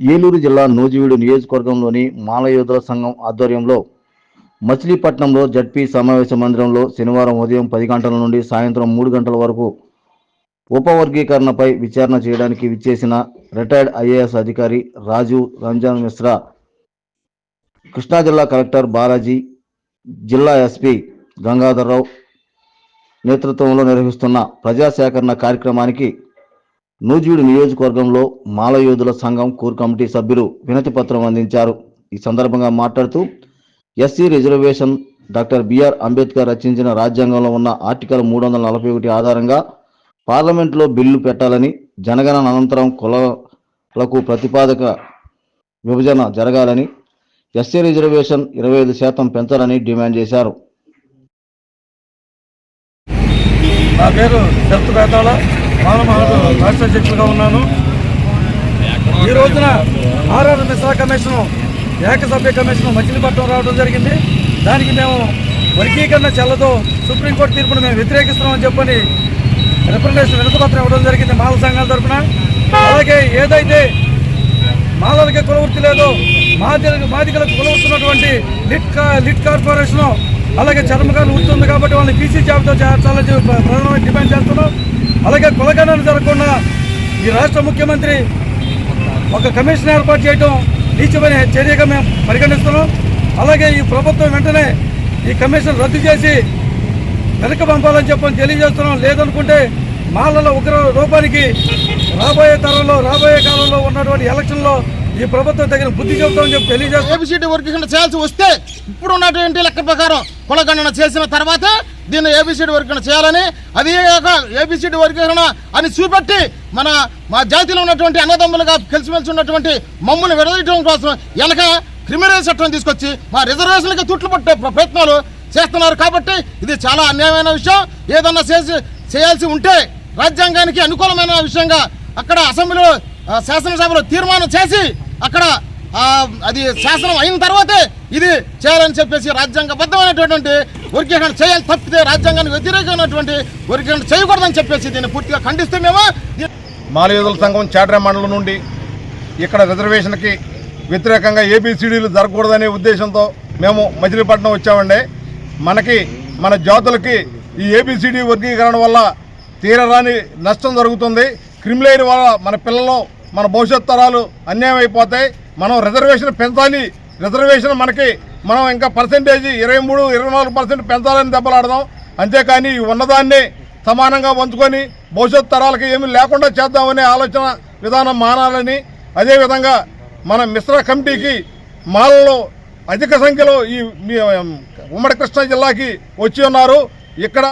ఏలూరు జిల్లా నూజివీడు నియోజకవర్గంలోని మాలయోధుల సంఘం ఆధ్వర్యంలో మచిలీపట్నంలో జడ్పీ సమావేశ మందిరంలో శనివారం ఉదయం పది గంటల నుండి సాయంత్రం మూడు గంటల వరకు ఉపవర్గీకరణపై విచారణ చేయడానికి విచ్చేసిన రిటైర్డ్ ఐఏఎస్ అధికారి రాజు రంజాన్ మిశ్రా కృష్ణా జిల్లా కలెక్టర్ బాలాజీ జిల్లా ఎస్పీ గంగాధర్రావు నేతృత్వంలో నిర్వహిస్తున్న ప్రజాసేకరణ కార్యక్రమానికి నూజివీడు నియోజకవర్గంలో మాలయోధుల సంఘం కోర్ కమిటీ సభ్యులు వినతి పత్రం అందించారు. ఈ సందర్భంగా మాట్లాడుతూ SC reservation doctor B R Ambedkar రచించిన రాజ్యాంగంలో ఉన్న ఆర్టికల్ మూడు వందల నలభై ఒకటి ఆధారంగా పార్లమెంట్లో బిల్లు పెట్టాలని జనగణన అనంతరం కులాలకు ప్రతిపాదక విభజన జరగాలని ఎస్సీ రిజర్వేషన్ ఇరవై ఐదు శాతం పెంచాలని డిమాండ్ చేశారు. నా పేరు శరత్ బేతాళ రాష్ట్ర అధ్యక్షులుగా ఉన్నాను. ఈ రోజున ఆర్ఆర్ మిశ్రా కమిషను ఏకసభ్య కమిషను మచిలీపట్నం రావడం జరిగింది. దానికి మేము వర్గీకరణ చెల్లతో సుప్రీంకోర్టు తీర్పును మేము వ్యతిరేకిస్తున్నామని చెప్పని రిప్రజెంటేషన్ వినతపత్రం ఇవ్వడం జరిగింది మాల సంఘాల తరఫున అలాగే ఏదైతే మాలలకి కులవృత్తి లేదో మాదిలకు మాదిగలకు కులవృత్తున్నటువంటి లిట్ కా లిట్ కార్పొరేషను అలాగే చర్మకారులు వృత్తి ఉంది కాబట్టి వాళ్ళని బీసీ జాబితా చేర్చాలని చెప్పి ప్రధానమైన డిమాండ్ చేస్తున్నాం. అలాగే కులగణన జరగకుండా ఈ రాష్ట్ర ముఖ్యమంత్రి ఒక కమిషన్ ఏర్పాటు చేయడం నీచమైన చర్యగా మేము పరిగణిస్తున్నాం. అలాగే ఈ ప్రభుత్వం వెంటనే ఈ కమిషన్ రద్దు చేసి వెనక పంపాలని చెప్పని తెలియజేస్తున్నాం. లేదనుకుంటే మాలల ఉగ్ర రూపానికి రాబోయే తరంలో రాబోయే కాలంలో ఉన్నటువంటి ఎలక్షన్లో ఈ ప్రభుత్వం తగిన బుద్ధి చెబుతామని చెప్పి తెలియజేస్తున్నాం ఏబిసిడి వర్గీకరణ చేయాల్సి వస్తే ఇప్పుడు ఉన్నటువంటి లెక్క ప్రకారం కులగణన చేసిన తర్వాత దీన్ని ఏబిసిడి వర్గీకరణ చేయాలని అది కాక ఏబిసిడి వర్గీకరణ అని చూపెట్టి మన మా జాతిలో ఉన్నటువంటి అన్నదమ్ములుగా కలిసిమెలిసి ఉన్నటువంటి మమ్మల్ని విడదీయడం కోసం వెనక క్రిమినల్ చట్టం తీసుకొచ్చి మా రిజర్వేషన్లకి తుట్లు పట్టే ప్రయత్నాలు చేస్తున్నారు కాబట్టి ఇది చాలా అన్యాయమైన విషయం. ఏదన్నా చేసి చేయాల్సి ఉంటే రాజ్యాంగానికి అనుకూలమైన విషయంగా అక్కడ అసెంబ్లీలో శాసనసభలో తీర్మానం చేసి అక్కడ అది శాసనం అయిన తర్వాతే ఇది చేయాలని చెప్పేసి రాజ్యాంగబద్ధమైనటువంటి వర్గీకరణ చేయాలి తప్పితే రాజ్యాంగానికి వ్యతిరేకమైనటువంటి వర్గీకరణ చేయకూడదని చెప్పేసి దీన్ని పూర్తిగా ఖండిస్తే మేము? మాలయోధుల సంఘం చాటర మండలం నుండి ఇక్కడ రిజర్వేషన్కి వ్యతిరేకంగా ఏబిసిడీలు జరగకూడదనే ఉద్దేశంతో మేము మచిలీపట్నం వచ్చామండి. మనకి మన జాతులకి ఈ ఏబిసిడి వర్గీకరణ వల్ల తీరరాని నష్టం జరుగుతుంది. క్రిమిలేయర్ వల్ల మన పిల్లలు మన భవిష్యత్ తరాలు అన్యాయం అయిపోతాయి మనం రిజర్వేషన్ పెంచాలి. రిజర్వేషన్ మనకి మనం ఇంకా పర్సెంటేజ్ ఇరవై మూడు ఇరవై నాలుగు పర్సెంట్ పెంచాలని దెబ్బలాడదాం. అంతేకాని ఈ ఉన్నదాన్ని సమానంగా పంచుకొని భవిష్యత్ తరాలకి ఏమి లేకుండా చేద్దామనే ఆలోచన విధానం మానాలని. అదేవిధంగా మన మిశ్ర కమిటీకి మాలలో అధిక సంఖ్యలో ఈ ఉమ్మడి కృష్ణా జిల్లాకి వచ్చి ఉన్నారు. ఇక్కడ